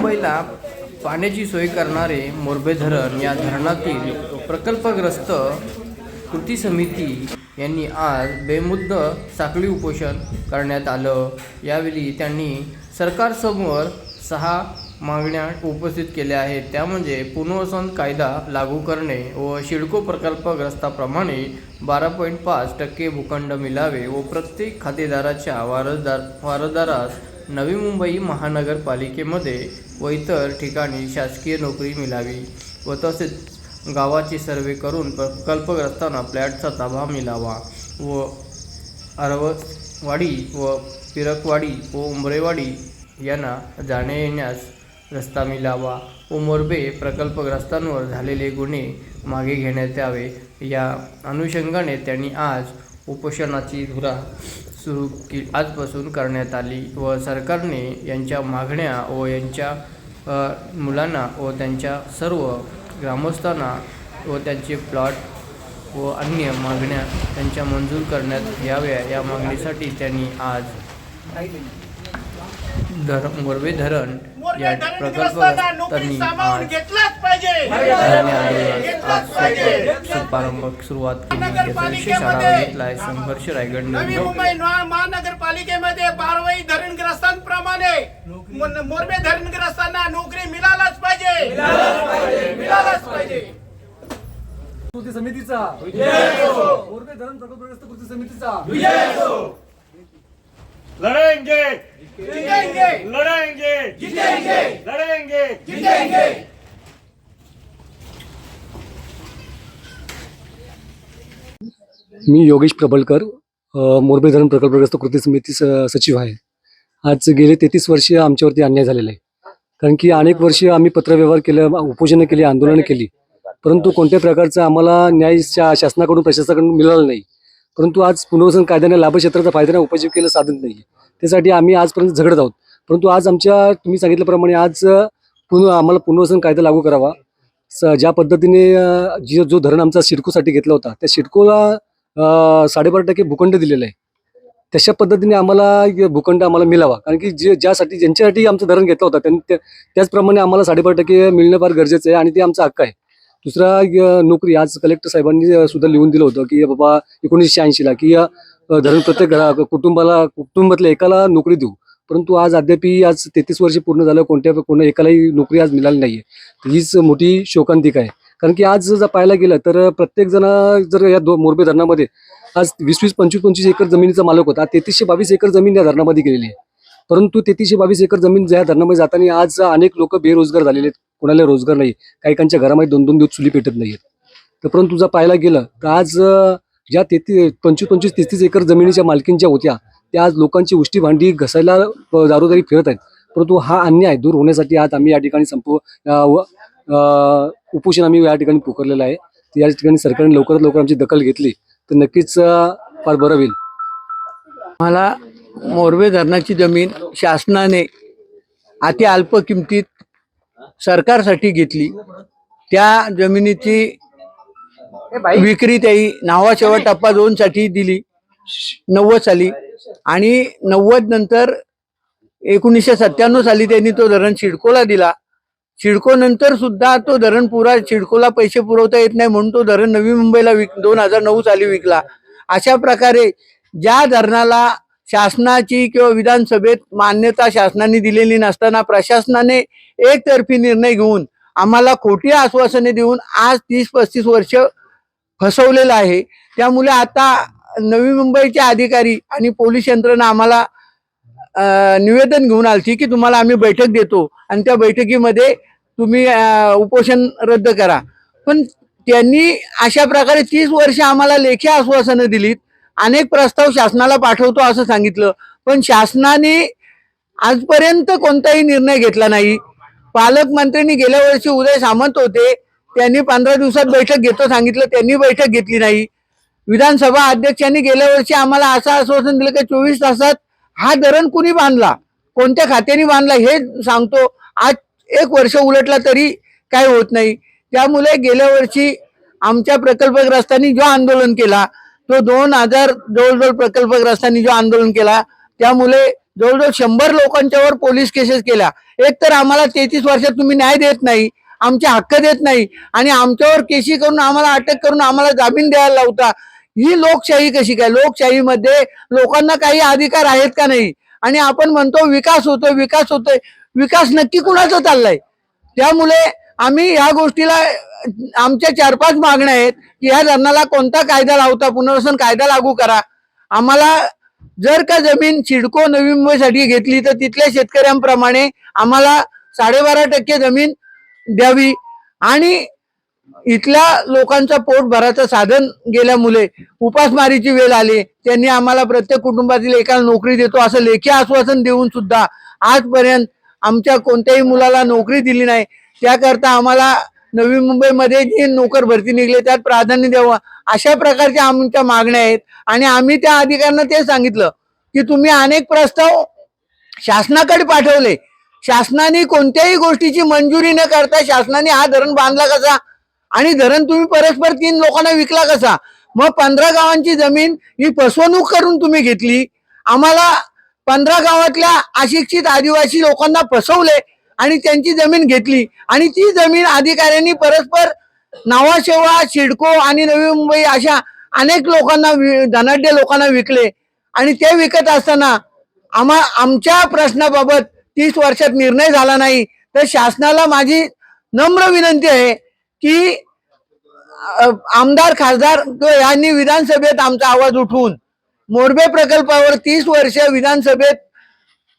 मुंबईला पाण्याची सोय करणारे मोरबे धरण या धरणातील प्रकल्पग्रस्त कृती समिती यांनी आज बेमुद्द साखळी उपोषण करण्यात आलं. यावेळी त्यांनी सरकारसमोर सहा मागण्या उपस्थित केल्या आहेत. त्या म्हणजे पुनर्वसन कायदा लागू करणे व शिडको प्रकल्पग्रस्ताप्रमाणे बारा पॉईंट पाच टक्के भूखंड मिळावे व प्रत्येक खातेदाराच्या वारसदार वारसदारास नवी मुंबई महानगरपालिकेमध्ये व इतर ठिकाणी शासकीय नोकरी मिळावी व तसेच गावाची सर्वे करून प्रकल्पग्रस्तांना फ्लॅटचा ताबा मिळावा व अरववाडी व पिरकवाडी व उंबरेवाडी यांना जाणे येण्यास रस्ता मिळावा. व मोरबे प्रकल्पग्रस्तांवर झालेले गुन्हे मागे घेण्यात यावे. या अनुषंगाने त्यांनी आज उपोषणाची धुरा सुरू की आजपासून करण्यात आली व सरकारने यांच्या मागण्या व यांच्या मुलांना व त्यांच्या सर्व ग्रामस्थांना व त्यांचे प्लॉट व अन्य मागण्या त्यांच्या मंजूर करण्यात याव्या या मागणीसाठी त्यांनी आज धर मोरबे धरण या धरणग्रस्तांना नोकरी शुभारंभ सुरुवात केली. घेतलाय संघर्ष रायगड नवी मुंबई महानगरपालिकेमध्ये बारवाई धरणग्रस्तांप्रमाणे मोरबे धरणग्रस्तांना नोकरी मिळालाच पाहिजे. मिळालाच पाहिजे. कृती समितीचा. मोरबे धरण प्रकल्पग्रस्त कृती समितीचा. जिंकेंगे लड़ेंगे मी योगेश प्रबलकर मोरबे धरण प्रकल्पग्रस्त कृती समिती सचिव आहे. आज गेले तेहतीस वर्षे आमच्यावरती अन्याय झालेला आहे. कारण की अनेक वर्षे आम्ही पत्रव्यवहार केलं उपोषणं केली आंदोलनं केली. परंतु कोणत्या प्रकारचा आम्हाला न्याय शासनाकडून प्रशासनाकडून मिळाला नाही. परंतु आज पुनर्वसन कायद्याने लाभक्षेत्राचा फायद्याने उपजीविकेला साधन नाही त्यासाठी आम्ही आजपर्यंत झगडत आहोत. परंतु आज आमच्या तुम्ही सांगितल्याप्रमाणे आज पुन आम्हाला पुनर्वसन कायदा लागू करावा. स ज्या पद्धतीने जी जो धरण आमचा सिडकोसाठी घेतला होता त्या सिडकोला साडेबारा टक्के भूखंड दिलेला आहे. तशा पद्धतीने आम्हाला भूखंड आम्हाला मिळावा. कारण की जे ज्यासाठी ज्यांच्यासाठी आमचं धरण घेतलं होतं त्यांनी त्या- त्याचप्रमाणे आम्हाला साडेबारा टक्के मिळणं फार गरजेचं आहे आणि ते आमचा हक्क आहे. दुसरा नोकरी आज कलेक्टर साहेबांनी सुद्धा लिहून दिलं होतं की बाबा एकोणीसशे शहाऐंशीला की धरण प्रत्येक घरा कुटुंबाला कुटुंबातल्या एकाला नोकरी देऊ. परंतु आज अद्यापही आज तेहतीस वर्ष पूर्ण झालं कोणत्या कोणा एकालाही नोकरी आज मिळाली नाहीये. आहे हीच मोठी शोकांतिका आहे. कारण की आज जर पाहायला गेलं तर प्रत्येक जण जर या दो मोरबे धरणामध्ये आज वीस वीस पंचवीस पंचवीस एकर जमिनीचा मालक होता तेहतीसशे बावीस एकर जमीन या धरणामध्ये गेलेली आहे. परंतु तेहतीसशे बावीस एकर जमीन ज्या धरणामध्ये जाताना आज अनेक लोक बेरोजगार झालेले आहेत. कोणाला रोजगार नाही. काहीकांच्या घरामध्ये दोन दोन दिवस चुली पेटत आहेत तर परंतु जर पाहायला गेलं तर आज ज्या तेहतीस पंचवीस पंचवीस तीस तीस एकर जमिनीच्या मालकींच्या होत्या त्या आज लोकांची उष्टी भांडी घसायला दारोदारी फिरत आहेत. परंतु हा अन्याय दूर होण्यासाठी आज आम्ही या ठिकाणी संपू व- उपोषण आम्ही या ठिकाणी पुकारलेलं आहे. या ठिकाणी सरकारने लवकरात लवकर आमची दखल घेतली तर नक्कीच फार बरं होईल. मला मोरवे धरणाची जमीन शासनाने अति अल्प किमतीत सरकारसाठी घेतली. त्या जमिनीची विक्री त्याही नावा शेवट टप्पा दोन साठी दिली नव्वद साली. आणि नव्वद नंतर एकोणीसशे सत्त्याण्णव साली त्यांनी तो धरण सिडकोला दिला. सिडको नंतर सुद्धा तो धरण पुरा सिडकोला पैसे पुरवता येत नाही म्हणून तो धरण नवी मुंबईला विक दोन हजार नऊ साली विकला. अशा प्रकारे ज्या धरणाला शासनाची किंवा विधानसभेत मान्यता शासनाने दिलेली नसताना प्रशासनाने एकतर्फी निर्णय घेऊन आम्हाला खोटी आश्वासने देऊन आज तीस पस्तीस वर्ष फसवलेलं आहे. त्यामुळे आता नवी मुंबईचे अधिकारी आणि पोलीस यंत्रणा आम्हाला निवेदन घेऊन आलती की तुम्हाला आम्ही बैठक देतो. आणि त्या बैठकीमध्ये तुम्ही उपोषण रद्द करा. पण त्यांनी अशा प्रकारे तीस वर्ष आम्हाला लेखी आश्वासनं दिलीत. अनेक प्रस्ताव शासनाला पाठवतो असं सांगितलं. पण शासनाने आजपर्यंत कोणताही निर्णय घेतला नाही. पालकमंत्र्यांनी गेल्या वर्षी उदय सामंत होते. त्यांनी पंधरा दिवसात बैठक घेतो सांगितलं. त्यांनी बैठक घेतली नाही. विधानसभा अध्यक्षांनी गेल्या वर्षी आम्हाला असं आश्वासन दिलं की चोवीस तासात हा धरण कुणी बांधला? कोणत्या खात्याने बांधला? हे सांगतो. आज एक वर्ष उलटला तरी काय होत नाही. त्यामुळे गेल्या वर्षी आमच्या प्रकल्पग्रस्तांनी जो आंदोलन केला तो दोन हजार जवळजवळ प्रकल्पग्रस्तांनी जो आंदोलन केला त्यामुळे जवळजवळ शंभर लोकांच्यावर पोलीस केसेस केल्या. एक तर आम्हाला तेहतीस वर्षात तुम्ही न्याय देत नाही आमचे हक्क देत नाही आणि आमच्यावर केशी करून आम्हाला अटक करून आम्हाला जामीन द्यायला लावता. ही लोकशाही कशी काय? लोकशाहीमध्ये लोकांना काही अधिकार आहेत का नाही? आणि आपण म्हणतो विकास होतोय विकास होतोय. विकास नक्की कुणाचा चाललाय? त्यामुळे आम्ही या गोष्टीला आमच्या चार पाच मागण्या आहेत की ह्या धरणाला कोणता कायदा लावता पुनर्वसन कायदा लागू करा. आम्हाला जर का जमीन सिडको नवी मुंबईसाठी घेतली तर तिथल्या शेतकऱ्यांप्रमाणे आम्हाला साडेबारा टक्के जमीन द्यावी. आणि इथल्या लोकांचा पोट भराचं साधन गेल्यामुळे उपासमारीची वेळ आली. त्यांनी आम्हाला प्रत्येक कुटुंबातील एकाला नोकरी देतो असं लेखी आश्वासन देऊन सुद्धा आजपर्यंत आमच्या कोणत्याही मुलाला नोकरी दिली नाही. त्याकरता आम्हाला नवी मुंबईमध्ये जी नोकर भरती निघले त्यात प्राधान्य द्यावं अशा प्रकारच्या आमच्या मागण्या आहेत. आणि आम्ही त्या अधिकाऱ्यांना ते सांगितलं की तुम्ही अनेक प्रस्ताव शासनाकडे पाठवले. शासनाने कोणत्याही गोष्टीची मंजुरी न करता शासनाने हा धरण बांधला कसा? आणि धरण तुम्ही परस्पर तीन लोकांना विकला कसा? मग पंधरा गावांची जमीन ही फसवणूक करून तुम्ही घेतली. आम्हाला पंधरा गावातल्या अशिक्षित आदिवासी लोकांना फसवले आणि त्यांची जमीन घेतली. आणि ती जमीन अधिकाऱ्यांनी परस्पर नावाशेवा शिडको आणि नवी मुंबई अशा अनेक लोकांना वि- धनाढ्य लोकांना विकले. आणि ते विकत असताना आम्हा आमच्या प्रश्नाबाबत तीस वर्षात निर्णय झाला नाही. तर शासनाला माझी नम्र विनंती आहे की आमदार खासदार यांनी विधानसभेत आमचा आवाज उठवून मोरबे प्रकल्पावर तीस वर्ष विधानसभेत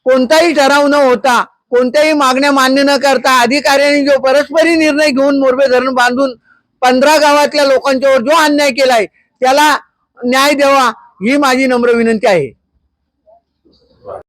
कोणताही ठराव न होता कोणत्याही मागण्या मान्य न करता अधिकाऱ्यांनी जो परस्परी निर्णय घेऊन मोरबे धरण बांधून पंधरा गावातल्या लोकांच्यावर जो अन्याय केलाय त्याला न्याय द्यावा ही माझी नम्र विनंती आहे.